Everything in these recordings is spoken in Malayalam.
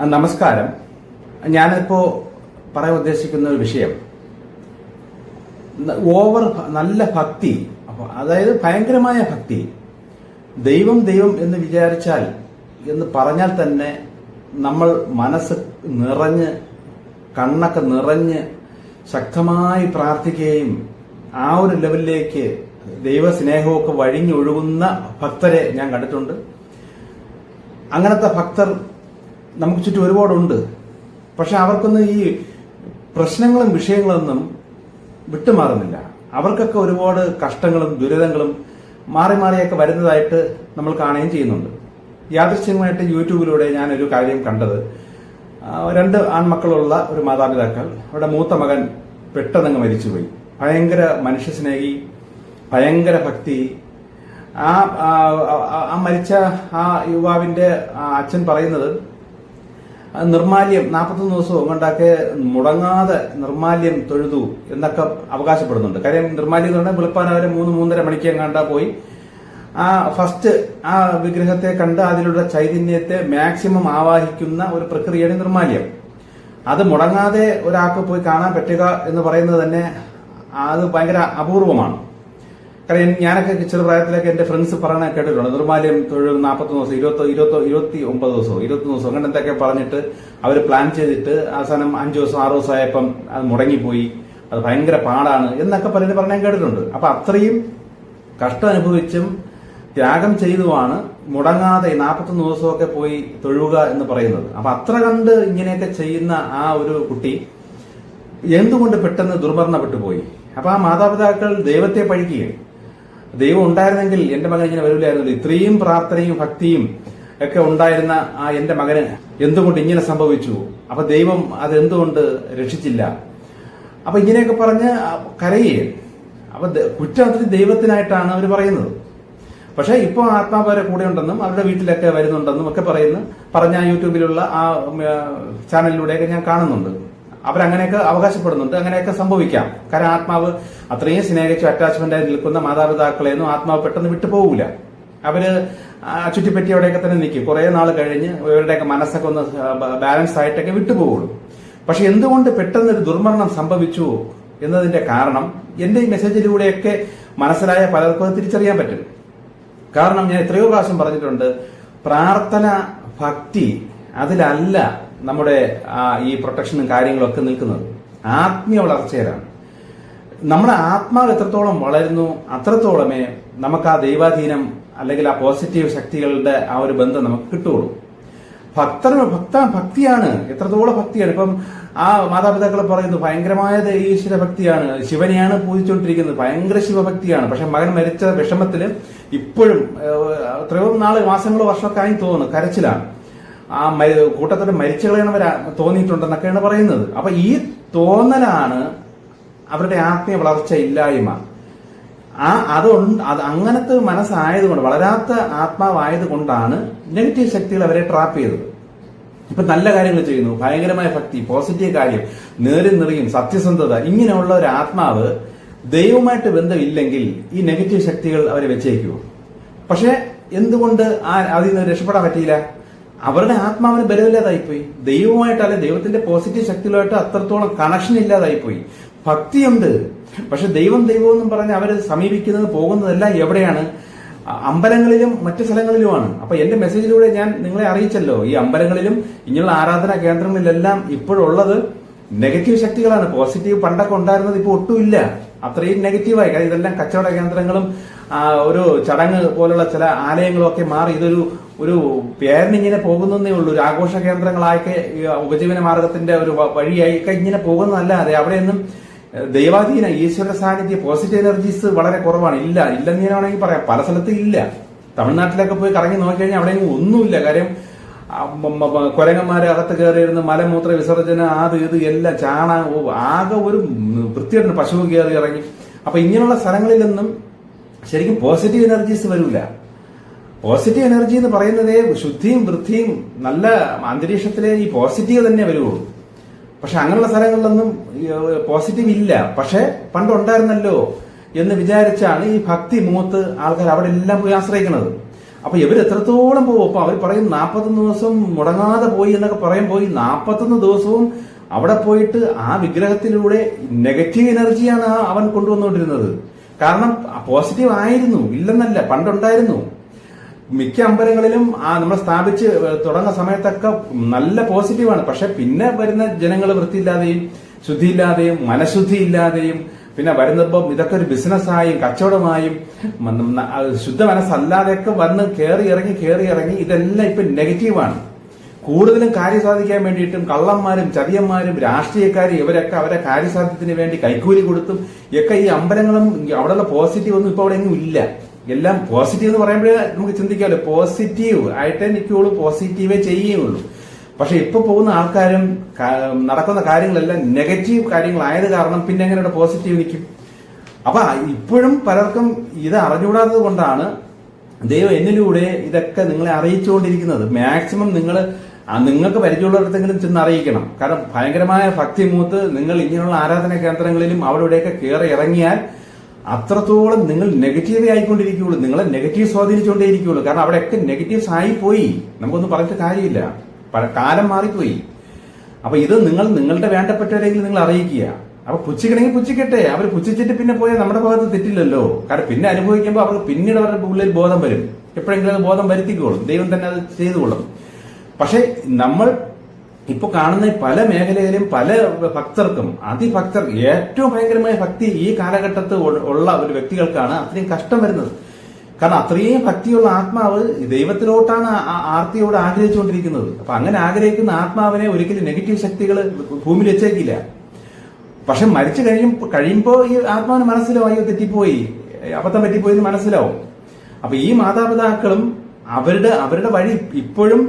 നമസ്കാരം. ഞാനിപ്പോ പറയാൻ ഉദ്ദേശിക്കുന്ന ഒരു വിഷയം. ഓവർ നല്ല ഭക്തി. അതായത് ഭയങ്കരമായ ഭക്തി. ദൈവം ദൈവം എന്ന് വിചാരിച്ചാൽ എന്ന് പറഞ്ഞാൽ തന്നെ നമ്മൾ മനസ്സ് നിറഞ്ഞ് കണ്ണൊക്കെ നിറഞ്ഞ് ശക്തമായി പ്രാർത്ഥിക്കുകയും ആ ഒരു ലെവലിലേക്ക് ദൈവസ്നേഹമൊക്കെ വഴിഞ്ഞൊഴുകുന്ന ഭക്തരെ ഞാൻ കണ്ടിട്ടുണ്ട്. അങ്ങനത്തെ ഭക്തർ നമുക്ക് ചുറ്റും ഒരുപാടുണ്ട്. പക്ഷെ അവർക്കൊന്നും ഈ പ്രശ്നങ്ങളും വിഷയങ്ങളൊന്നും വിട്ടുമാറുന്നില്ല. അവർക്കൊക്കെ ഒരുപാട് കഷ്ടങ്ങളും ദുരിതങ്ങളും മാറി മാറിയൊക്കെ വരുന്നതായിട്ട് നമ്മൾ കാണുകയും ചെയ്യുന്നുണ്ട്. യാദൃശ്യമായിട്ട് യൂട്യൂബിലൂടെ ഞാനൊരു കാര്യം കണ്ടത്. രണ്ട് ആൺമക്കളുള്ള ഒരു മാതാപിതാക്കൾ അവരുടെ മൂത്ത മകൻ പെട്ടെന്നങ്ങ് മരിച്ചുപോയി. ഭയങ്കര മനുഷ്യസ്നേഹി ഭയങ്കര ഭക്തി. ആ മരിച്ച ആ യുവാവിന്റെ അച്ഛൻ പറയുന്നത് നിർമാല്യം നാൽപ്പത്തൊന്ന് ദിവസവും കൊണ്ടൊക്കെ മുടങ്ങാതെ നിർമാല്യം തൊഴുതു എന്നൊക്കെ അവകാശപ്പെടുന്നുണ്ട്. കാര്യം നിർമാല്യം എന്ന് പറഞ്ഞാൽ വെളുപ്പാൻ അവരെ മൂന്ന് മൂന്നര മണിക്ക് കണ്ടാ പോയി. ആ ഫസ്റ്റ് ആ വിഗ്രഹത്തെ കണ്ട് അതിലുള്ള ചൈതന്യത്തെ മാക്സിമം ആവാഹിക്കുന്ന ഒരു പ്രക്രിയയാണ് നിർമാല്യം. അത് മുടങ്ങാതെ ഒരാൾക്ക് പോയി കാണാൻ പറ്റുക എന്ന് പറയുന്നത് തന്നെ അത് ഭയങ്കര അപൂർവമാണ്. കാരണം ഞാനൊക്കെ ചെറു പ്രായത്തിലൊക്കെ എന്റെ ഫ്രണ്ട്സ് പറയണ കേട്ടിട്ടുണ്ട്. നിർമാല്യം തൊഴിൽ നാൽപ്പത്തൊന്ന് ദിവസം ഇരുപത്തി ഇരുപത്തി ഇരുപത്തി ഒമ്പത് ദിവസമോ ഇരുപത്തി ദിവസം അങ്ങനെ എന്തൊക്കെ പറഞ്ഞിട്ട് അവർ പ്ലാൻ ചെയ്തിട്ട് അവസാനം അഞ്ചു ദിവസം ആറ് ദിവസം ആയപ്പം അത് മുടങ്ങിപ്പോയി. അത് ഭയങ്കര പാടാണ് എന്നൊക്കെ പറഞ്ഞ് പറഞ്ഞാൽ കേട്ടിട്ടുണ്ട്. അപ്പൊ അത്രയും കഷ്ടം അനുഭവിച്ചും ത്യാഗം ചെയ്തുമാണ് മുടങ്ങാതെ നാൽപ്പത്തൊന്ന് ദിവസമൊക്കെ പോയി തൊഴുക എന്ന് പറയുന്നത്. അപ്പൊ അത്ര കണ്ട് ഇങ്ങനെയൊക്കെ ചെയ്യുന്ന ആ ഒരു കുട്ടി എന്തുകൊണ്ട് പെട്ടെന്ന് ദുർമരണപ്പെട്ടു പോയി അപ്പൊ ആ മാതാപിതാക്കൾ ദൈവത്തെ പഴിക്കുകയും ദൈവം ഉണ്ടായിരുന്നെങ്കിൽ എന്റെ മകൻ ഇങ്ങനെ വരില്ലായിരുന്നു ഇത്രയും പ്രാർത്ഥനയും ഭക്തിയും ഒക്കെ ഉണ്ടായിരുന്ന ആ എന്റെ മകന് എന്തുകൊണ്ട് ഇങ്ങനെ സംഭവിച്ചു? അപ്പൊ ദൈവം അതെന്തുകൊണ്ട് രക്ഷിച്ചില്ല? അപ്പൊ ഇങ്ങനെയൊക്കെ പറഞ്ഞ് കരയേ. അപ്പൊ കുറ്റത്തിന് ദൈവത്തിനായിട്ടാണ് അവർ പറയുന്നത്. പക്ഷേ ഇപ്പൊ ആത്മാവ് വരെ കൂടെ ഉണ്ടെന്നും അവരുടെ വീട്ടിലൊക്കെ വരുന്നുണ്ടെന്നും ഒക്കെ പറയുന്നു. പറഞ്ഞ യൂട്യൂബിലുള്ള ആ, ചാനലിലൂടെയൊക്കെ ഞാൻ കാണുന്നുണ്ട്. അവരങ്ങനെയൊക്കെ അവകാശപ്പെടുന്നുണ്ട് അങ്ങനെയൊക്കെ സംഭവിക്കാം. കാരണം ആത്മാവ് അത്രയും സ്നേഹിച്ച് അറ്റാച്ച്മെന്റ് ആയി നിൽക്കുന്ന മാതാപിതാക്കളെയൊന്നും ആത്മാവ് പെട്ടെന്ന് വിട്ടുപോകൂല അവർ ആ ചുറ്റിപ്പറ്റി അവിടെയൊക്കെ തന്നെ നിൽക്കും. കുറെ നാൾ കഴിഞ്ഞ് ഇവരുടെയൊക്കെ മനസ്സൊക്കെ ഒന്ന് ബാലൻസ് ആയിട്ടൊക്കെ വിട്ടുപോകുള്ളൂ പക്ഷെ എന്തുകൊണ്ട് പെട്ടെന്ന് ഒരു ദുർമരണം സംഭവിച്ചു എന്നതിന്റെ കാരണം എന്റെ ഈ മെസ്സേജിലൂടെയൊക്കെ മനസ്സിലായ പലർക്കും തിരിച്ചറിയാൻ പറ്റും. കാരണം ഞാൻ എത്രയോ പ്രാവശ്യം പറഞ്ഞിട്ടുണ്ട് പ്രാർത്ഥന ഭക്തി അതിലല്ല നമ്മുടെ ഈ പ്രൊട്ടക്ഷനും കാര്യങ്ങളും ഒക്കെ നിൽക്കുന്നത്. ആത്മീയ വളർച്ചയിലാണ്. നമ്മുടെ ആത്മാവ് എത്രത്തോളം വളരുന്നു അത്രത്തോളമേ നമുക്ക് ആ ദൈവാധീനം അല്ലെങ്കിൽ ആ പോസിറ്റീവ് ശക്തികളുടെ ആ ഒരു ബന്ധം നമുക്ക് കിട്ടുകയുള്ളൂ. ഭക്തർ ഭക്ത ഭക്തിയാണ് എത്രത്തോളം ഭക്തിയാണ്. ഇപ്പം ആ മാതാപിതാക്കൾ പറയുന്നു ഭയങ്കരമായ ഈശ്വര ഭക്തിയാണ്. ശിവനെയാണ് പൂജിച്ചുകൊണ്ടിരിക്കുന്നത് ഭയങ്കര ശിവഭക്തിയാണ്. പക്ഷെ മകൻ മരിച്ച വിഷമത്തിൽ ഇപ്പോഴും എത്രയോ നാൾ മാസങ്ങളോ വർഷമൊക്കെ ആയി തോന്നുന്നു കരച്ചിലാണ്. ആ കൂട്ടത്തിൽ മരിച്ചു കളയണവരാ തോന്നിയിട്ടുണ്ടെന്നൊക്കെയാണ് പറയുന്നത്. അപ്പൊ ഈ തോന്നലാണ് അവരുടെ ആത്മീയ വളർച്ച ഇല്ലായ്മ. ആ അതുണ്ട് അത് അങ്ങനത്തെ മനസ്സായതുകൊണ്ട് വളരാത്ത ആത്മാവായത് കൊണ്ടാണ് നെഗറ്റീവ് ശക്തികൾ അവരെ ട്രാപ്പ് ചെയ്തത്. ഇപ്പൊ നല്ല കാര്യങ്ങൾ ചെയ്യുന്നു. ഭയങ്കരമായ ഭക്തി പോസിറ്റീവ് കാര്യം നേരി നിറയും സത്യസന്ധത ഇങ്ങനെയുള്ള ഒരു ആത്മാവ് ദൈവമായിട്ട് ബന്ധമില്ലെങ്കിൽ ഈ നെഗറ്റീവ് ശക്തികൾ അവരെ വെച്ചേക്കുമോ പക്ഷെ എന്തുകൊണ്ട് ആ അതിൽ നിന്ന് രക്ഷപ്പെടാൻ പറ്റിയില്ല? അവരുടെ ആത്മാവിന് ബലമില്ലാതായിപ്പോയി. ദൈവമായിട്ടല്ല ദൈവത്തിന്റെ പോസിറ്റീവ് ശക്തികളുമായിട്ട് അത്രത്തോളം കണക്ഷൻ ഇല്ലാതായിപ്പോയി. ഭക്തിയുണ്ട് പക്ഷെ ദൈവം ദൈവം എന്നും പറഞ്ഞ് അവർ സമീപിക്കുന്നത് പോകുന്നതെല്ലാം എവിടെയാണ്? അമ്പലങ്ങളിലും മറ്റു സ്ഥലങ്ങളിലുമാണ്. അപ്പൊ എന്റെ മെസ്സേജിലൂടെ ഞാൻ നിങ്ങളെ അറിയിച്ചല്ലോ. ഈ അമ്പലങ്ങളിലും ഇങ്ങനെയുള്ള ആരാധനാ കേന്ദ്രങ്ങളിലെല്ലാം ഇപ്പോഴുള്ളത് നെഗറ്റീവ് ശക്തികളാണ്. പോസിറ്റീവ് പണ്ടൊക്കെ ഉണ്ടായിരുന്നത് ഇപ്പോൾ ഒട്ടുമില്ല അത്രയും നെഗറ്റീവായി കാരണം ഇതെല്ലാം കച്ചവട കേന്ദ്രങ്ങളും ഒരു ചടങ്ങ് പോലുള്ള ചില ആലയങ്ങളും ഒക്കെ മാറി. ഇതൊരു ഒരു പേരിനിങ്ങനെ പോകുന്നേ ഉള്ളൂ. ഒരു ആഘോഷ കേന്ദ്രങ്ങളായൊക്കെ ഉപജീവന മാർഗത്തിന്റെ ഒരു വഴിയായി വഴിയായി ഇങ്ങനെ പോകുന്നതല്ലാതെ അവിടെയൊന്നും ഏഹ്, ദൈവാധീന ഈശ്വര സാന്നിധ്യം പോസിറ്റീവ് എനർജീസ് വളരെ കുറവാണ്. ഇല്ല ഇല്ലെന്ന് ഞാൻ വേണമെങ്കിൽ പറയാം. പല സ്ഥലത്തും ഇല്ല. തമിഴ്നാട്ടിലൊക്കെ പോയി കറങ്ങി നോക്കിക്കഴിഞ്ഞാൽ അവിടെയെങ്കിലും ഒന്നുമില്ല. കാര്യം കുരങ്ങന്മാരെ അകത്ത് കയറിയിരുന്ന് മലമൂത്ര വിസർജന അത് ഇത് എല്ലാം ചാണ ആകെ ഒരു വൃത്തിയായിട്ട് പശു കയറി ഇറങ്ങി. അപ്പൊ ഇങ്ങനെയുള്ള സ്ഥലങ്ങളിലൊന്നും ശരിക്കും പോസിറ്റീവ് എനർജീസ് വരൂല. പോസിറ്റീവ് എനർജി എന്ന് പറയുന്നത് ശുദ്ധിയും വൃത്തിയും നല്ല അന്തരീക്ഷത്തിലെ ഈ പോസിറ്റീവ് തന്നെ വരുള്ളൂ പക്ഷെ അങ്ങനെയുള്ള സ്ഥലങ്ങളിലൊന്നും പോസിറ്റീവ് ഇല്ല. പക്ഷെ പണ്ടുണ്ടായിരുന്നല്ലോ എന്ന് വിചാരിച്ചാണ് ഈ ഭക്തി മൂത്ത് ആൾക്കാർ അവിടെ എല്ലാം പോയി ആശ്രയിക്കുന്നത്. അപ്പൊ ഇവർ എത്രത്തോളം പോകും അപ്പൊ അവർ പറയും നാൽപ്പത്തൊന്ന് ദിവസം മുടങ്ങാതെ പോയി എന്നൊക്കെ പറയുമ്പോൾ ഈ നാൽപ്പത്തൊന്ന് ദിവസവും അവിടെ പോയിട്ട് ആ വിഗ്രഹത്തിലൂടെ നെഗറ്റീവ് എനർജിയാണ് അവൻ കൊണ്ടുവന്നുകൊണ്ടിരുന്നത്. കാരണം പോസിറ്റീവ് ആയിരുന്നു ഇല്ലെന്നല്ല പണ്ടുണ്ടായിരുന്നു. മിക്ക അമ്പലങ്ങളിലും ആ നമ്മൾ സ്ഥാപിച്ച് തുടങ്ങുന്ന സമയത്തൊക്കെ നല്ല പോസിറ്റീവാണ്. പക്ഷെ പിന്നെ വരുന്ന ജനങ്ങൾ വൃത്തിയില്ലാതെയും ശുദ്ധിയില്ലാതെയും മനഃശുദ്ധി ഇല്ലാതെയും പിന്നെ വരുന്നപ്പം ഇതൊക്കെ ഒരു ബിസിനസ്സായും കച്ചവടമായും ശുദ്ധ മനസ്സല്ലാതെയൊക്കെ വന്ന് കയറി ഇറങ്ങി കയറി ഇറങ്ങി ഇതെല്ലാം ഇപ്പം നെഗറ്റീവാണ്. കൂടുതലും കാര്യം സാധിക്കാൻ വേണ്ടിയിട്ടും കള്ളന്മാരും ചതിയന്മാരും രാഷ്ട്രീയക്കാരും ഇവരൊക്കെ അവരെ കാര്യസാധ്യത്തിന് വേണ്ടി കൈക്കൂലി കൊടുത്തും ഒക്കെ ഈ അമ്പലങ്ങളും അവിടെയുള്ള പോസിറ്റീവ് ഒന്നും ഇപ്പൊ അവിടെ എങ്ങും ഇല്ല. എല്ലാം പോസിറ്റീവ് എന്ന് പറയുമ്പോഴേ നമുക്ക് ചിന്തിക്കാമല്ലോ. പോസിറ്റീവ് ആയിട്ടേ നിൽക്കുകയുള്ളൂ പോസിറ്റീവേ ചെയ്യുകയുള്ളൂ. പക്ഷെ ഇപ്പൊ പോകുന്ന ആൾക്കാരും നടക്കുന്ന കാര്യങ്ങളെല്ലാം നെഗറ്റീവ് കാര്യങ്ങളായത് കാരണം പിന്നെ എങ്ങനെ പോസിറ്റീവ് നിൽക്കും. അപ്പൊ ഇപ്പോഴും പലർക്കും ഇത് അറിഞ്ഞുകൂടാത്തത് കൊണ്ടാണ് ദൈവം എന്നിലൂടെ ഇതൊക്കെ നിങ്ങളെ അറിയിച്ചുകൊണ്ടിരിക്കുന്നത്. മാക്സിമം നിങ്ങൾ നിങ്ങൾക്ക് പരിചയമുള്ളിടത്തെങ്കിലും ചെന്ന് അറിയിക്കണം. കാരണം ഭയങ്കരമായ ഭക്തി മൂത്ത് നിങ്ങൾ ഇങ്ങനെയുള്ള ആരാധന കേന്ദ്രങ്ങളിലും അവിടെ ഇവിടെയൊക്കെ കയറി ഇറങ്ങിയാൽ അത്രത്തോളം നിങ്ങൾ നെഗറ്റീവേ ആയിക്കൊണ്ടിരിക്കുകയുള്ളൂ. നിങ്ങളെ നെഗറ്റീവ് സ്വാധീനിച്ചുകൊണ്ടേയിരിക്കുകയുള്ളൂ. കാരണം അവിടെയൊക്കെ നെഗറ്റീവ്സ് ആയിപ്പോയി. നമുക്കൊന്നും പറഞ്ഞിട്ട് കാര്യമില്ല. കാലം മാറിപ്പോയി. അപ്പൊ ഇത് നിങ്ങൾ നിങ്ങളുടെ വേണ്ടപ്പെട്ടവരെങ്കിലും നിങ്ങൾ അറിയിക്കുക. അപ്പൊ പുച്ഛിക്കണമെങ്കിൽ പുച്ഛിക്കട്ടെ. അവർ പുച്ഛിച്ചിട്ട് പിന്നെ പോയാൽ നമ്മുടെ ഭാഗത്ത് തെറ്റില്ലല്ലോ. കാരണം പിന്നെ അനുഭവിക്കുമ്പോൾ അവർക്ക് പിന്നീട് അവരുടെ ഉള്ളിൽ ബോധം വരും. എപ്പോഴെങ്കിലും അത് ബോധം വരുത്തിക്കോളും. ദൈവം തന്നെ അത് ചെയ്തുകൊള്ളും. പക്ഷെ നമ്മൾ ഇപ്പൊ കാണുന്ന പല മേഖലയിലും പല ഭക്തർക്കും അതിഭക്തർ ഏറ്റവും ഭയങ്കരമായ ഭക്തി ഈ കാലഘട്ടത്ത് ഉള്ള ഒരു വ്യക്തികൾക്കാണ് അത്രയും കഷ്ടം വരുന്നത്. കാരണം അത്രയും ഭക്തിയുള്ള ആത്മാവ് ദൈവത്തിലോട്ടാണ് ആർത്തിയോട് ആഗ്രഹിച്ചുകൊണ്ടിരിക്കുന്നത്. അപ്പൊ അങ്ങനെ ആഗ്രഹിക്കുന്ന ആത്മാവിനെ ഒരിക്കലും നെഗറ്റീവ് ശക്തികൾ ഭൂമിയിൽ വെച്ചേക്കില്ല. പക്ഷെ മരിച്ചു കഴിയും കഴിയുമ്പോൾ ഈ ആത്മാവിന് മനസ്സിലാവും അയ്യോ തെറ്റിപ്പോയി അബദ്ധം പറ്റിപ്പോയി മനസ്സിലാവും. അപ്പൊ ഈ മാതാപിതാക്കളും അവരുടെ അവരുടെ വഴി ഇപ്പോഴും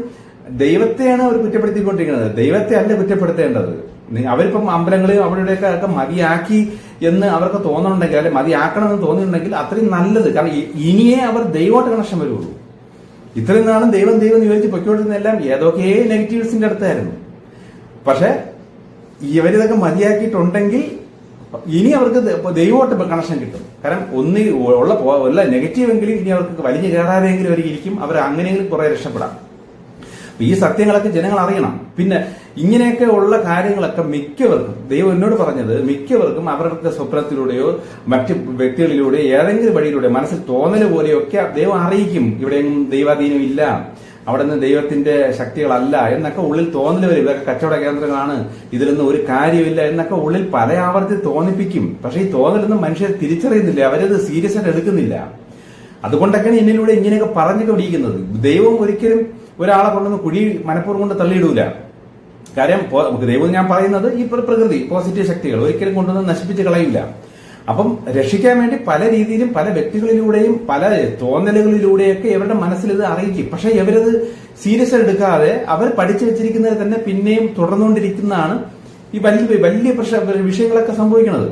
ദൈവത്തെയാണ് അവർ കുറ്റപ്പെടുത്തിക്കൊണ്ടിരിക്കുന്നത്. ദൈവത്തെ അല്ല കുറ്റപ്പെടുത്തേണ്ടത് അവരിപ്പം അമ്പലങ്ങളെയും അവരുടെയൊക്കെ ഒക്കെ മതിയാക്കി എന്ന് അവർക്ക് തോന്നുന്നുണ്ടെങ്കിൽ അല്ലെ മതിയാക്കണമെന്ന് തോന്നിയിട്ടുണ്ടെങ്കിൽ അത്രയും നല്ലത്. കാരണം ഇനിയേ അവർ ദൈവമായിട്ട് കണക്ഷൻ വരുള്ളൂ. ഇത്രയും നാളും ദൈവം ദൈവം എന്ന് പൊയ്ക്കോട്ടിരുന്നെല്ലാം ഏതൊക്കെ നെഗറ്റീവ്സിന്റെ അടുത്തായിരുന്നു. പക്ഷെ ഇവരിതൊക്കെ മതിയാക്കിയിട്ടുണ്ടെങ്കിൽ ഇനി അവർക്ക് ദൈവമായിട്ട് കണക്ഷൻ കിട്ടും. കാരണം ഒന്ന് ഉള്ള ഉള്ള നെഗറ്റീവ് എങ്കിലും ഇനി അവർക്ക് വലിഞ്ഞു കയറാതെങ്കിലും അവർ ഇരിക്കും അവർ അങ്ങനെയെങ്കിലും കുറെ രക്ഷപ്പെടാം. ഈ സത്യങ്ങളൊക്കെ ജനങ്ങൾ അറിയണം. പിന്നെ ഇങ്ങനെയൊക്കെ ഉള്ള കാര്യങ്ങളൊക്കെ മിക്കവർക്കും ദൈവം എന്നോട് പറഞ്ഞത് മിക്കവർക്കും അവരുടെ സ്വപ്നത്തിലൂടെയോ മറ്റ് വ്യക്തികളിലൂടെ ഏതെങ്കിലും വഴിയിലൂടെ മനസ്സിൽ തോന്നൽ പോലെയൊക്കെ ദൈവം അറിയിക്കും. ഇവിടെയൊന്നും ദൈവാധീനം ഇല്ല. അവിടെ നിന്ന് ദൈവത്തിന്റെ ശക്തികളല്ല എന്നൊക്കെ ഉള്ളിൽ തോന്നൽ വരും. ഇതൊക്കെ കച്ചവട കേന്ദ്രങ്ങളാണ്. ഇതിലൊന്നും ഒരു കാര്യമില്ല എന്നൊക്കെ ഉള്ളിൽ പല ആവർത്തി തോന്നിപ്പിക്കും. പക്ഷെ ഈ തോന്നലൊന്നും മനുഷ്യർ തിരിച്ചറിയുന്നില്ല. അവരത് സീരിയസ് ആയിട്ട് എടുക്കുന്നില്ല. അതുകൊണ്ടൊക്കെയാണ് എന്നിലൂടെ ഇങ്ങനെയൊക്കെ പറഞ്ഞൊക്കെ പിടിക്കുന്നത് ദൈവം ഒരിക്കലും ഒരാളെ കൊണ്ടൊന്ന് കുഴി മനഃപൂർവം കൊണ്ട് തള്ളിയിടൂല. കാര്യം നമുക്ക് ദൈവം ഞാൻ പറയുന്നത് ഈ പ്ര- പ്രകൃതി പോസിറ്റീവ് ശക്തികൾ ഒരിക്കലും കൊണ്ടൊന്നും നശിപ്പിച്ച് കളയില്ല. അപ്പം രക്ഷിക്കാൻ വേണ്ടി പല രീതിയിലും പല വ്യക്തികളിലൂടെയും പല തോന്നലുകളിലൂടെയൊക്കെ ഇവരുടെ മനസ്സിൽ ഇത് അറിയിക്കും. പക്ഷെ ഇവരത് സീരിയസ് എടുക്കാതെ അവർ പഠിച്ചു വെച്ചിരിക്കുന്നത് തന്നെ പിന്നെയും തുടർന്നുകൊണ്ടിരിക്കുന്നതാണ് ഈ വലിയ വലിയ പ്രശ്ന വിഷയങ്ങളൊക്കെ സംഭവിക്കുന്നത്.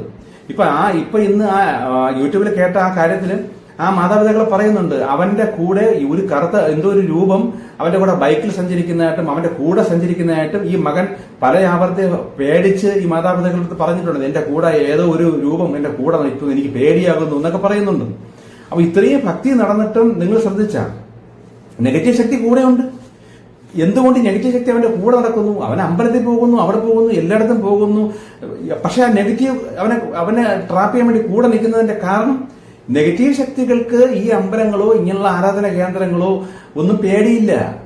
ഇപ്പൊ ആ ഇപ്പൊ ഇന്ന് ആ യൂട്യൂബിൽ കേട്ട ആ കാര്യത്തിൽ ആ മാതാപിതാക്കൾ പറയുന്നുണ്ട് അവന്റെ കൂടെ ഒരു കറുത്ത എന്തോ ഒരു രൂപം അവന്റെ കൂടെ ബൈക്കിൽ സഞ്ചരിക്കുന്നതായിട്ടും അവന്റെ കൂടെ സഞ്ചരിക്കുന്നതായിട്ടും ഈ മകൻ പല ആവർത്തി പേടിച്ച് ഈ മാതാപിതാക്കളടുത്ത് പറഞ്ഞിട്ടുണ്ട് എന്റെ കൂടെ ഏതോ ഒരു രൂപം എന്റെ കൂടെ നിൽക്കുന്നു എനിക്ക് പേടിയാകുന്നു എന്നൊക്കെ പറയുന്നുണ്ട്. അപ്പൊ ഇത്രയും ഭക്തി നടന്നിട്ടും നിങ്ങൾ ശ്രദ്ധിച്ച. നെഗറ്റീവ് ശക്തി കൂടെയുണ്ട്. എന്തുകൊണ്ട് നെഗറ്റീവ് ശക്തി അവന്റെ കൂടെ നടക്കുന്നു? അവൻ അമ്പലത്തിൽ പോകുന്നു അവിടെ പോകുന്നു എല്ലായിടത്തും പോകുന്നു. പക്ഷെ ആ നെഗറ്റീവ് അവനെ അവനെ ട്രാപ്പ് ചെയ്യാൻ വേണ്ടി കൂടെ നിൽക്കുന്നതിന്റെ കാരണം നെഗറ്റീവ് ശക്തികൾക്ക് ഈ അമ്പലങ്ങളോ ഇങ്ങനെയുള്ള ആരാധന കേന്ദ്രങ്ങളോ ഒന്നും പേടിയില്ല.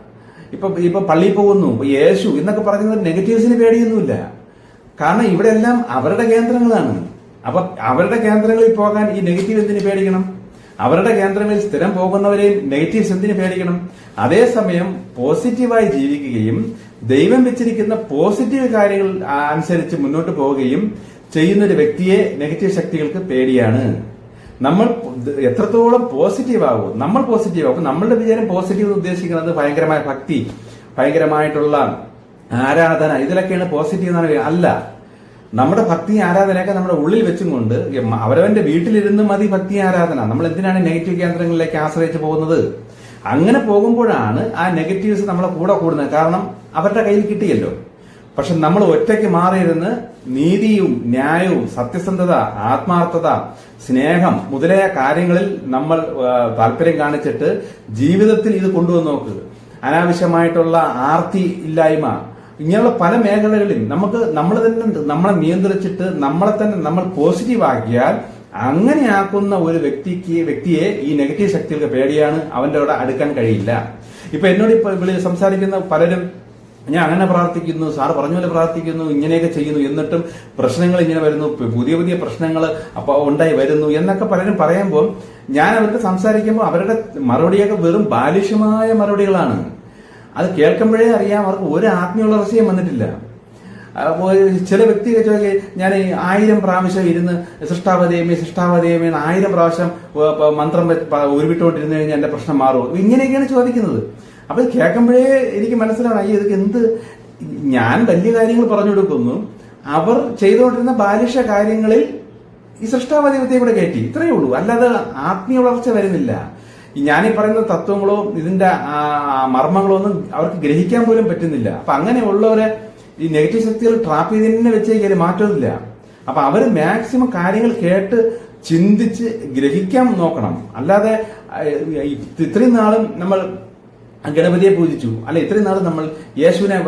ഇപ്പൊ ഇപ്പൊ പള്ളിയിൽ പോകുന്നു യേശു എന്നൊക്കെ പറയുന്നത് നെഗറ്റീവ്സിന് പേടിയൊന്നുമില്ല. കാരണം ഇവിടെ എല്ലാം അവരുടെ കേന്ദ്രങ്ങളാണ്. അപ്പൊ അവരുടെ കേന്ദ്രങ്ങളിൽ പോകാൻ ഈ നെഗറ്റീവ് എന്തിനു പേടിക്കണം? അവരുടെ കേന്ദ്രങ്ങളിൽ സ്ഥിരം പോകുന്നവരെയും നെഗറ്റീവ്സ് എന്തിനു പേടിക്കണം? അതേസമയം പോസിറ്റീവായി ജീവിക്കുകയും ദൈവം വെച്ചിരിക്കുന്ന പോസിറ്റീവ് കാര്യങ്ങൾ അനുസരിച്ച് മുന്നോട്ട് പോവുകയും ചെയ്യുന്ന ഒരു വ്യക്തിയെ നെഗറ്റീവ് ശക്തികൾക്ക് പേടിയാണ്. നമ്മൾ എത്രത്തോളം പോസിറ്റീവ് ആകും നമ്മൾ പോസിറ്റീവ് ആകും. നമ്മളുടെ വിചാരം പോസിറ്റീവ് ഉദ്ദേശിക്കുന്നത് ഭയങ്കരമായ ഭക്തി ഭയങ്കരമായിട്ടുള്ള ആരാധന ഇതിലൊക്കെയാണ് പോസിറ്റീവ് എന്നാണ്. അല്ല. നമ്മുടെ ഭക്തി ആരാധനയൊക്കെ നമ്മുടെ ഉള്ളിൽ വെച്ചും കൊണ്ട് അവരവന്റെ വീട്ടിലിരുന്ന് മതി ഭക്തി ആരാധന. നമ്മൾ എന്തിനാണ് നെഗറ്റീവ് കേന്ദ്രങ്ങളിലേക്ക് ആശ്രയിച്ചു പോകുന്നത്? അങ്ങനെ പോകുമ്പോഴാണ് ആ നെഗറ്റീവ്സ് നമ്മളെ കൂടെ കൂടുന്നത്. കാരണം അവരുടെ കയ്യിൽ കിട്ടിയല്ലോ. പക്ഷെ നമ്മൾ ഒറ്റയ്ക്ക് മാറിയിരുന്ന് നീതിയും ന്യായവും സത്യസന്ധത ആത്മാർത്ഥത സ്നേഹം മുതലായ കാര്യങ്ങളിൽ നമ്മൾ താല്പര്യം കാണിച്ചിട്ട് ജീവിതത്തിൽ ഇത് കൊണ്ടുവന്ന് നോക്കുക അനാവശ്യമായിട്ടുള്ള ആർത്തി ഇല്ലായ്മ ഇങ്ങനെയുള്ള പല മേഖലകളിൽ നമുക്ക് നമ്മൾ തന്നെ നമ്മളെ നിയന്ത്രിച്ചിട്ട് നമ്മളെ തന്നെ നമ്മൾ പോസിറ്റീവ് ആക്കിയാൽ അങ്ങനെ ആക്കുന്ന ഒരു വ്യക്തിക്ക് വ്യക്തിയെ ഈ നെഗറ്റീവ് ശക്തികൾക്ക് പേടിയാണ് അവന്റെ അവിടെ അടുക്കാൻ കഴിയില്ല. ഇപ്പൊ എന്നോട് ഇപ്പൊ സംസാരിക്കുന്ന പലരും ഞാൻ അങ്ങനെ പ്രാർത്ഥിക്കുന്നു സാർ പറഞ്ഞ പോലെ പ്രാർത്ഥിക്കുന്നു ഇങ്ങനെയൊക്കെ ചെയ്യുന്നു. എന്നിട്ടും പ്രശ്നങ്ങൾ ഇങ്ങനെ വരുന്നു പുതിയ പുതിയ പ്രശ്നങ്ങൾ അപ്പൊ ഉണ്ടായി വരുന്നു എന്നൊക്കെ പലരും പറയുമ്പോൾ ഞാൻ അവർക്ക് സംസാരിക്കുമ്പോൾ അവരുടെ മറുപടിയൊക്കെ വെറും ബാലിഷ്യമായ മറുപടികളാണ്. അത് കേൾക്കുമ്പോഴേ അറിയാം അവർക്ക് ഒരു ആത്മീയ വളർച്ചയും വന്നിട്ടില്ല. ചില വ്യക്തികൾ ചോദിക്കുക ഞാൻ ആയിരം പ്രാവശ്യം ഇരുന്ന് സൃഷ്ടാവതയമേ സൃഷ്ടാവതയമേ ആയിരം പ്രാവശ്യം മന്ത്രം ഉരുവിട്ടോണ്ടിരുന്നു കഴിഞ്ഞാൽ എന്റെ പ്രശ്നം മാറുമോ? ഇങ്ങനെയൊക്കെയാണ് ചോദിക്കുന്നത്. അപ്പൊ ഇത് കേൾക്കുമ്പോഴേ എനിക്ക് മനസ്സിലാണ് അയ്യോ ഇതൊക്കെ എന്ത്? ഞാൻ വലിയ കാര്യങ്ങൾ പറഞ്ഞു കൊടുക്കുന്നു. അവർ ചെയ്തുകൊണ്ടിരുന്ന ബാലിഷ കാര്യങ്ങളിൽ ഈ സൃഷ്ടാവധിപത്തെ കൂടെ കയറ്റി. ഇത്രയേ ഉള്ളൂ. അല്ലാതെ ആത്മീയ വളർച്ച വരുന്നില്ല. ഈ ഞാനീ പറയുന്ന തത്വങ്ങളോ ഇതിന്റെ മർമ്മങ്ങളോ ഒന്നും അവർക്ക് ഗ്രഹിക്കാൻ പോലും പറ്റുന്നില്ല. അപ്പൊ അങ്ങനെയുള്ളവരെ ഈ നെഗറ്റീവ് ശക്തികൾ ട്രാപ്പ് ചെയ്ത് തന്നെ വെച്ചേക്കാൽ മാറ്റമില്ല. അപ്പൊ അവർ മാക്സിമം കാര്യങ്ങൾ കേട്ട് ചിന്തിച്ച് ഗ്രഹിക്കാൻ നോക്കണം. അല്ലാതെ ഈ- ഇത്രയും നാളും നമ്മൾ ഗണപതിയെ പൂജിച്ചു. അല്ലെ ഇത്രയും നാൾ നമ്മൾ യേശുവിനെ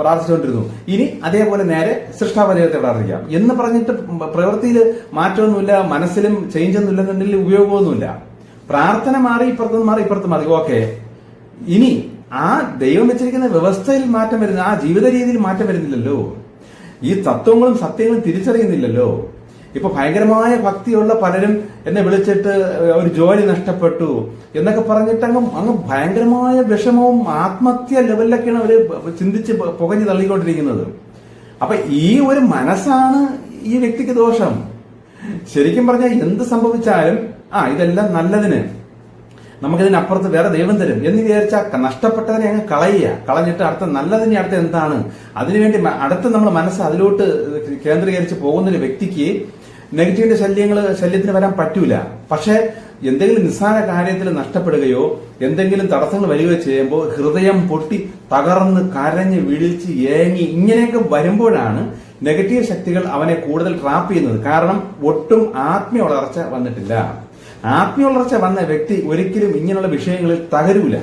പ്രാർത്ഥിച്ചുകൊണ്ടിരുന്നു. ഇനി അതേപോലെ നേരെ സൃഷ്ടാപദേവത്തെ പ്രാർത്ഥിക്കാം. എന്ന് പറഞ്ഞിട്ട് പ്രവൃത്തിയിൽ മാറ്റമൊന്നുമില്ല മനസ്സിലും ചേഞ്ച് ഒന്നും ഇല്ലെന്നുണ്ടെങ്കിൽ ഉപയോഗമൊന്നുമില്ല. പ്രാർത്ഥന മാറി ഇപ്പുറത്ത് മാറി ഇപ്പുറത്ത് മാറി. ഓക്കെ. ഇനി ആ ദൈവം വെച്ചിരിക്കുന്ന വ്യവസ്ഥയിൽ മാറ്റം വരുന്ന ആ ജീവിത രീതിയിൽ മാറ്റം വരുന്നില്ലല്ലോ. ഈ തത്വങ്ങളും സത്യങ്ങളും തിരിച്ചറിയുന്നില്ലല്ലോ. ഇപ്പൊ ഭയങ്കരമായ ഭക്തിയുള്ള പലരും എന്നെ വിളിച്ചിട്ട് ഒരു ജോലി നഷ്ടപ്പെട്ടു എന്നൊക്കെ പറഞ്ഞിട്ട് അങ്ങ് അങ്ങ് ഭയങ്കരമായ വിഷമവും ആത്മഹത്യ ലെവലിലൊക്കെയാണ് അവർ ചിന്തിച്ച് പുകഞ്ഞു തള്ളിക്കൊണ്ടിരിക്കുന്നത്. അപ്പൊ ഈ ഒരു മനസ്സാണ് ഈ വ്യക്തിക്ക് ദോഷം. ശരിക്കും പറഞ്ഞാൽ എന്ത് സംഭവിച്ചാലും ആ ഇതെല്ലാം നല്ലതിന്. നമുക്കിതിനപ്പുറത്ത് വേറെ ദൈവം തരും. എന്ന് വിചാരിച്ചാൽ നഷ്ടപ്പെട്ടതിനെ അങ്ങ് കളയുക. കളഞ്ഞിട്ട് അടുത്ത നല്ലതിനെ അടുത്ത എന്താണ്? അതിനുവേണ്ടി അടുത്ത നമ്മൾ മനസ്സ് അതിലോട്ട് കേന്ദ്രീകരിച്ച് പോകുന്ന ഒരു വ്യക്തിക്ക് നെഗറ്റീവിന്റെ ശല്യങ്ങൾ ശല്യത്തിന് വരാൻ പറ്റൂല. പക്ഷേ എന്തെങ്കിലും നിസ്സാര കാര്യത്തിൽ നഷ്ടപ്പെടുകയോ എന്തെങ്കിലും തടസ്സങ്ങൾ വരികയോ ചെയ്യുമ്പോൾ ഹൃദയം പൊട്ടി തകർന്ന് കരഞ്ഞ് വിളിച്ച് ഏങ്ങി ഇങ്ങനെയൊക്കെ വരുമ്പോഴാണ് നെഗറ്റീവ് ശക്തികൾ അവനെ കൂടുതൽ ട്രാപ്പ് ചെയ്യുന്നത്. കാരണം ഒട്ടും ആത്മീയ വളർച്ച വന്നിട്ടില്ല. ആത്മീയ വളർച്ച വന്ന വ്യക്തി ഒരിക്കലും ഇങ്ങനെയുള്ള വിഷയങ്ങളിൽ തകരൂല.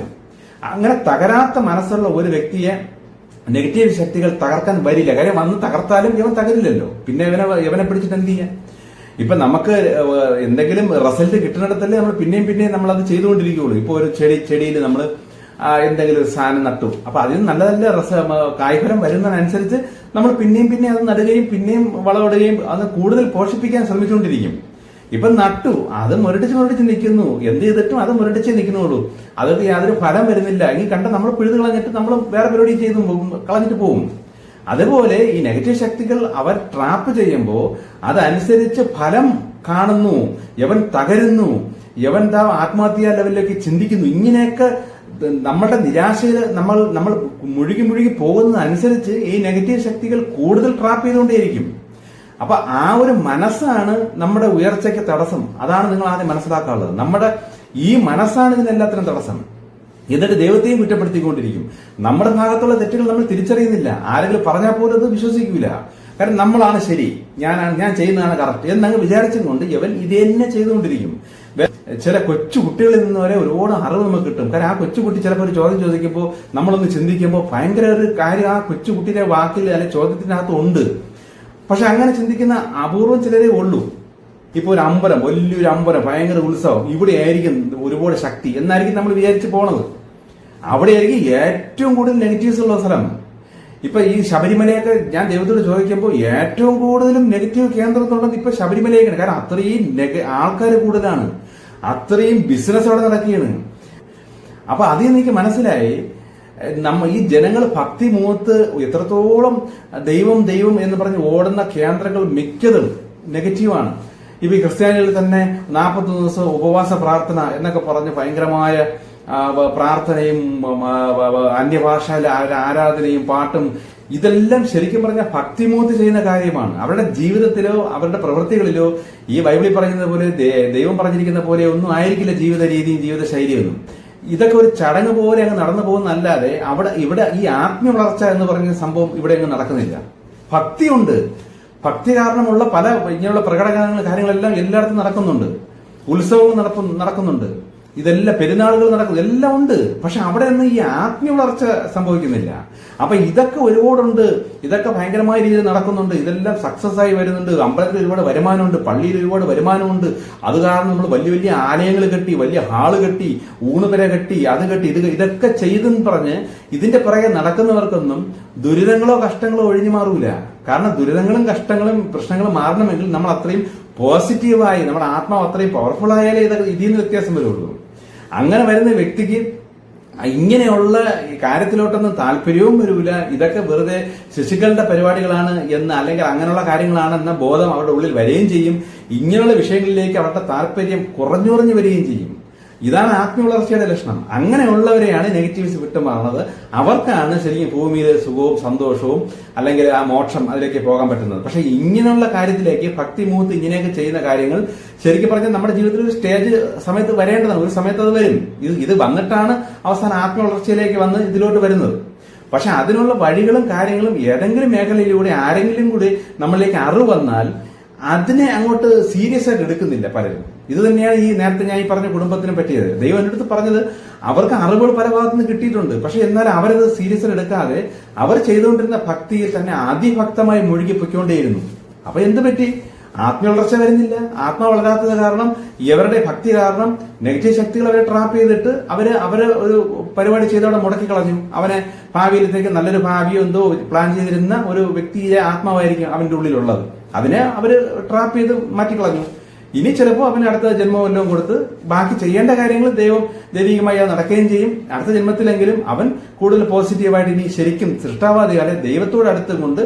അങ്ങനെ തകരാത്ത മനസ്സുള്ള ഒരു വ്യക്തിയെ നെഗറ്റീവ് ശക്തികൾ തകർക്കാൻ വരില്ല. കാര്യം വന്ന് തകർത്താലും ഇവൻ തകരില്ലല്ലോ. പിന്നെ ഇവനെ ഇവനെ പിടിച്ചിട്ട് എന്ത് ചെയ്യാൻ? ഇപ്പൊ നമുക്ക് എന്തെങ്കിലും റിസൾട്ട് കിട്ടുന്നിടത്തല്ലേ നമ്മൾ പിന്നെയും പിന്നെയും നമ്മൾ അത് ചെയ്തുകൊണ്ടിരിക്കുകയുള്ളൂ. ഇപ്പൊ ഒരു ചെടി ചെടിയിൽ നമ്മൾ എന്തെങ്കിലും സാധനം നട്ടു. അപ്പൊ അതിന് നല്ല നല്ല രസ കായ്ഫലം വരുന്നതിനനുസരിച്ച് നമ്മൾ പിന്നെയും പിന്നെയും അത് നടുകയും പിന്നെയും വളമിടുകയും അത് കൂടുതൽ പോഷിപ്പിക്കാൻ ശ്രമിച്ചുകൊണ്ടിരിക്കും. ഇപ്പൊ നട്ടു അത് മുരടിച്ച് മുരടിച്ച് നിൽക്കുന്നു. എന്ത് ചെയ്തിട്ടും അത് മുരടിച്ച് നിൽക്കുന്നുള്ളൂ. അതൊക്കെ യാതൊരു ഫലം വരുന്നില്ല. ഇനി കണ്ട നമ്മൾ പിഴുത് കളഞ്ഞിട്ട് നമ്മൾ വേറെ പരിപാടി ചെയ്തു കളഞ്ഞിട്ട് പോകും അതുപോലെ ഈ നെഗറ്റീവ് ശക്തികൾ അവർ ട്രാപ്പ് ചെയ്യുമ്പോൾ അതനുസരിച്ച് ഫലം കാണുന്നു. യവൻ തകരുന്നു. യവൻ താ ആത്മഹത്യാ ലെവലിലേക്ക് ചിന്തിക്കുന്നു. ഇങ്ങനെയൊക്കെ നമ്മുടെ നിരാശയിൽ നമ്മൾ നമ്മൾ മുഴുകി മുഴുകി പോകുന്നതനുസരിച്ച് ഈ നെഗറ്റീവ് ശക്തികൾ കൂടുതൽ ട്രാപ്പ് ചെയ്തുകൊണ്ടേയിരിക്കും. അപ്പൊ ആ ഒരു മനസ്സാണ് നമ്മുടെ ഉയർച്ചയ്ക്ക് തടസ്സം. അതാണ് നിങ്ങൾ ആദ്യം മനസ്സിലാക്കാനുള്ളത്. നമ്മുടെ ഈ മനസ്സാണ് ഇതിനെല്ലാത്തിനും തടസ്സം. എന്നിട്ട് ദൈവത്തെയും കുറ്റപ്പെടുത്തിക്കൊണ്ടിരിക്കും. നമ്മുടെ ഭാഗത്തുള്ള തെറ്റുകൾ നമ്മൾ തിരിച്ചറിയുന്നില്ല. ആരെങ്കിലും പറഞ്ഞാൽ പോലും അത് വിശ്വസിക്കൂല. കാരണം നമ്മളാണ് ശരി. ഞാനാണ് ഞാൻ ചെയ്യുന്നതാണ് കറക്റ്റ് എന്നങ്ങ് വിചാരിച്ചും കൊണ്ട് ഇവൻ ഇത് തന്നെ ചെയ്തുകൊണ്ടിരിക്കും. ചില കൊച്ചു കുട്ടികളിൽ നിന്ന് വരെ ഒരുപാട് അറിവ് നമുക്ക് കിട്ടും. കാരണം ആ കൊച്ചുകുട്ടി ചിലപ്പോൾ ഒരു ചോദ്യം ചോദിക്കുമ്പോൾ നമ്മളൊന്ന് ചിന്തിക്കുമ്പോൾ ഭയങ്കര ഒരു കാര്യം ആ കൊച്ചുകുട്ടിയുടെ വാക്കിൽ അല്ലെ ചോദ്യത്തിനകത്ത് ഉണ്ട്. പക്ഷെ അങ്ങനെ ചിന്തിക്കുന്ന അപൂർവം ചിലരേ ഉള്ളൂ. ഇപ്പൊ ഒരു അമ്പലം വലിയൊരു അമ്പലം ഭയങ്കര ഉത്സവം. ഇവിടെ ആയിരിക്കും ഒരുപാട് ശക്തി. എന്നായിരിക്കും നമ്മൾ വിചാരിച്ചു പോണത്. അവിടെ ആയിരിക്കും ഏറ്റവും കൂടുതൽ നെഗറ്റീവ്സ് ഉള്ള സ്ഥലം. ഇപ്പൊ ഈ ശബരിമലയൊക്കെ ഞാൻ ദൈവത്തോട് ചോദിക്കുമ്പോൾ ഏറ്റവും കൂടുതലും നെഗറ്റീവ് കേന്ദ്രത്തുള്ളത് ഇപ്പൊ ശബരിമലയൊക്കെയാണ്. കാരണം അത്രയും ആൾക്കാർ കൂടുതലാണ്. അത്രയും ബിസിനസ് അവിടെ നടക്കുകയാണ്. അപ്പൊ അതിൽ നിന്ന് എനിക്ക് മനസ്സിലായി നമ്മ ഈ ജനങ്ങൾ ഭക്തി മൂത്ത് എത്രത്തോളം ദൈവം ദൈവം എന്ന് പറഞ്ഞ് ഓടുന്ന കേന്ദ്രങ്ങൾ മിക്കതും നെഗറ്റീവാണ് ഇപ്പൊ ഈ ക്രിസ്ത്യാനികളിൽ തന്നെ നാൽപ്പത്തൊന്ന് ദിവസം ഉപവാസ പ്രാർത്ഥന എന്നൊക്കെ പറഞ്ഞ് ഭയങ്കരമായ പ്രാർത്ഥനയും അന്യഭാഷയിലെ ആരാധനയും പാട്ടും ഇതെല്ലാം ശരിക്കും പറഞ്ഞാൽ ഭക്തിമൂത്ത് ചെയ്യുന്ന കാര്യമാണ്. അവരുടെ ജീവിതത്തിലോ അവരുടെ പ്രവൃത്തികളിലോ ഈ ബൈബിളിൽ പറയുന്നത് പോലെ ദൈവം പറഞ്ഞിരിക്കുന്ന പോലെ ഒന്നും ആയിരിക്കില്ല ജീവിത രീതിയും ജീവിത ശൈലിയൊന്നും. ഇതൊക്കെ ഒരു ചടങ്ങ് പോലെ അങ്ങ് നടന്നു പോകുന്നല്ലാതെ അവിടെ ഇവിടെ ഈ ആത്മീയ വളർച്ച എന്ന് പറയുന്ന സംഭവം ഇവിടെ അങ്ങ് നടക്കുന്നില്ല. ഭക്തിയുണ്ട്. ഭക്തി കാരണമുള്ള പല ഇങ്ങനെയുള്ള പ്രകടനങ്ങൾ കാര്യങ്ങളെല്ലാം എല്ലായിടത്തും നടക്കുന്നുണ്ട്. ഉത്സവങ്ങൾ നടക്കുന്നുണ്ട്. ഇതെല്ലാം പെരുന്നാളുകൾ നടക്കുന്നു. എല്ലാം ഉണ്ട്. പക്ഷെ അവിടെ ഒന്നും ഈ ആത്മീയ വളർച്ച സംഭവിക്കുന്നില്ല. അപ്പൊ ഇതൊക്കെ ഒരുപാടുണ്ട്. ഇതൊക്കെ ഭയങ്കരമായ രീതിയിൽ നടക്കുന്നുണ്ട്. ഇതെല്ലാം സക്സസ് ആയി വരുന്നുണ്ട്. അമ്പലത്തിൽ ഒരുപാട് വരുമാനമുണ്ട്. പള്ളിയിൽ ഒരുപാട് വരുമാനമുണ്ട്. അത് കാരണം നമ്മൾ വലിയ വലിയ ആലയങ്ങൾ കെട്ടി വലിയ ഹാൾ കെട്ടി ഊണുപെര കെട്ടി അത് കെട്ടി ഇത് ഇതൊക്കെ ചെയ്തെന്ന് പറഞ്ഞ് ഇതിന്റെ പുറകെ നടക്കുന്നവർക്കൊന്നും ദുരിതങ്ങളോ കഷ്ടങ്ങളോ ഒഴിഞ്ഞു മാറൂല. കാരണം ദുരിതങ്ങളും കഷ്ടങ്ങളും പ്രശ്നങ്ങളും മാറണമെങ്കിൽ നമ്മൾ അത്രയും പോസിറ്റീവായി നമ്മുടെ ആത്മാവ് അത്രയും പവർഫുൾ ആയാലേ ഇതൊക്കെ ഇതിൽ നിന്ന് വ്യത്യാസം വരുള്ളൂ. അങ്ങനെ വരുന്ന വ്യക്തിക്ക് ഇങ്ങനെയുള്ള കാര്യത്തിലോട്ടൊന്നും താല്പര്യവും വരൂല. ഇതൊക്കെ വെറുതെ ശിശുക്കളുടെ പരിപാടികളാണ് എന്ന് അല്ലെങ്കിൽ അങ്ങനെയുള്ള കാര്യങ്ങളാണ് എന്ന ബോധം അവരുടെ ഉള്ളിൽ വരികയും ചെയ്യും. ഇങ്ങനെയുള്ള വിഷയങ്ങളിലേക്ക് അവരുടെ താല്പര്യം കുറഞ്ഞു കുറഞ്ഞു വരികയും ചെയ്യും. ഇതാണ് ആത്മീയ വളർച്ചയുടെ ലക്ഷണം. അങ്ങനെയുള്ളവരെയാണ് നെഗറ്റീവ്സ് വിട്ടുമാറുന്നത്. അവർക്കാണ് ശരിക്കും ഭൂമിയിൽ സുഖവും സന്തോഷവും അല്ലെങ്കിൽ ആ മോക്ഷം അതിലേക്ക് പോകാൻ പറ്റുന്നത്. പക്ഷെ ഇങ്ങനെയുള്ള കാര്യത്തിലേക്ക് ഭക്തി മൂത്ത് ഇങ്ങനെയൊക്കെ ചെയ്യുന്ന കാര്യങ്ങൾ ശരിക്കും പറഞ്ഞാൽ നമ്മുടെ ജീവിതത്തിൽ ഒരു സ്റ്റേജ് സമയത്ത് വരേണ്ടതാണ്. ഒരു സമയത്ത് അത് വരും. ഇത് ഇത് വന്നിട്ടാണ് അവസാനം ആത്മീയ വളർച്ചയിലേക്ക് വന്ന് ഇതിലോട്ട് വരുന്നത്. പക്ഷെ അതിനുള്ള വഴികളും കാര്യങ്ങളും ഏതെങ്കിലും മേഖലയിലൂടെ ആരെങ്കിലും കൂടി നമ്മളിലേക്ക് അറിവ് വന്നാൽ അതിനെ അങ്ങോട്ട് സീരിയസ് ആയിട്ട് എടുക്കുന്നില്ല പലരും. ഇത് തന്നെയാണ് ഈ നേരത്തെ ഞാൻ ഈ പറഞ്ഞ കുടുംബത്തിനെ പറ്റിയത്. ദൈവം എന്റെ അടുത്ത് പറഞ്ഞത് അവർക്ക് അറിവുകൾ പല ഭാഗത്തു നിന്ന് കിട്ടിയിട്ടുണ്ട്. പക്ഷെ എന്നാൽ അവരത് സീരിയസ് എടുക്കാതെ അവർ ചെയ്തുകൊണ്ടിരുന്ന ഭക്തിയിൽ തന്നെ അതിഭക്തമായി മുഴുകി പൊയ്ക്കൊണ്ടേയിരുന്നു അപ്പൊ എന്ത് പറ്റി? ആത്മ വളർച്ച വരുന്നില്ല. ആത്മ വളരാത്തത് കാരണം ഇവരുടെ ഭക്തി കാരണം നെഗറ്റീവ് ശക്തികൾ അവരെ ട്രാപ്പ് ചെയ്തിട്ട് അവർ അവർ ഒരു പരിപാടി ചെയ്തവിടെ മുടക്കി കളഞ്ഞു. അവനെ ഭാവിയിലത്തേക്ക് നല്ലൊരു ഭാവിയോ എന്തോ പ്ലാൻ ചെയ്തിരുന്ന ഒരു വ്യക്തിയുടെ ആത്മാവായിരിക്കും അവന്റെ ഉള്ളിലുള്ളത്. അതിനെ അവർ ട്രാപ്പ് ചെയ്ത് മാറ്റിക്കളഞ്ഞു. ഇനി ചിലപ്പോൾ അവന് അടുത്ത ജന്മം വല്ലതും കൊടുത്ത് ബാക്കി ചെയ്യേണ്ട കാര്യങ്ങൾ ദൈവം ദൈവികമായി അത് നടക്കുകയും ചെയ്യും. അടുത്ത ജന്മത്തിലെങ്കിലും അവൻ കൂടുതൽ പോസിറ്റീവായിട്ട് ഇനി ശരിക്കും സൃഷ്ടാവാദികളെ ദൈവത്തോട് അടുത്ത് കൊണ്ട്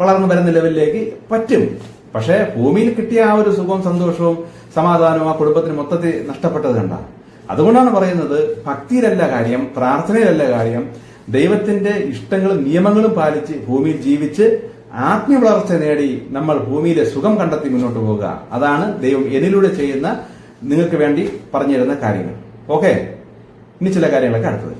വളർന്നു വരുന്ന ലെവലിലേക്ക് പറ്റും. പക്ഷേ ഭൂമിയിൽ കിട്ടിയ ആ ഒരു സുഖവും സന്തോഷവും സമാധാനവും ആ കുടുംബത്തിന് മൊത്തത്തിൽ നഷ്ടപ്പെട്ടത് കണ്ട അതുകൊണ്ടാണ് പറയുന്നത് ഭക്തിയിലല്ല കാര്യം പ്രാർത്ഥനയിലല്ല കാര്യം. ദൈവത്തിന്റെ ഇഷ്ടങ്ങളും നിയമങ്ങളും പാലിച്ച് ഭൂമിയിൽ ജീവിച്ച് ആത്മീയ വളർച്ച നേടി നമ്മൾ ഭൂമിയിലെ സുഖം കണ്ടെത്തി മുന്നോട്ട് പോവുക. അതാണ് ദൈവം എന്നിലൂടെ ചെയ്യുന്ന നിങ്ങൾക്ക് വേണ്ടി പറഞ്ഞു തരുന്ന കാര്യങ്ങൾ. ഓക്കെ ഇനി ചില കാര്യങ്ങളൊക്കെ അടുത്തത്.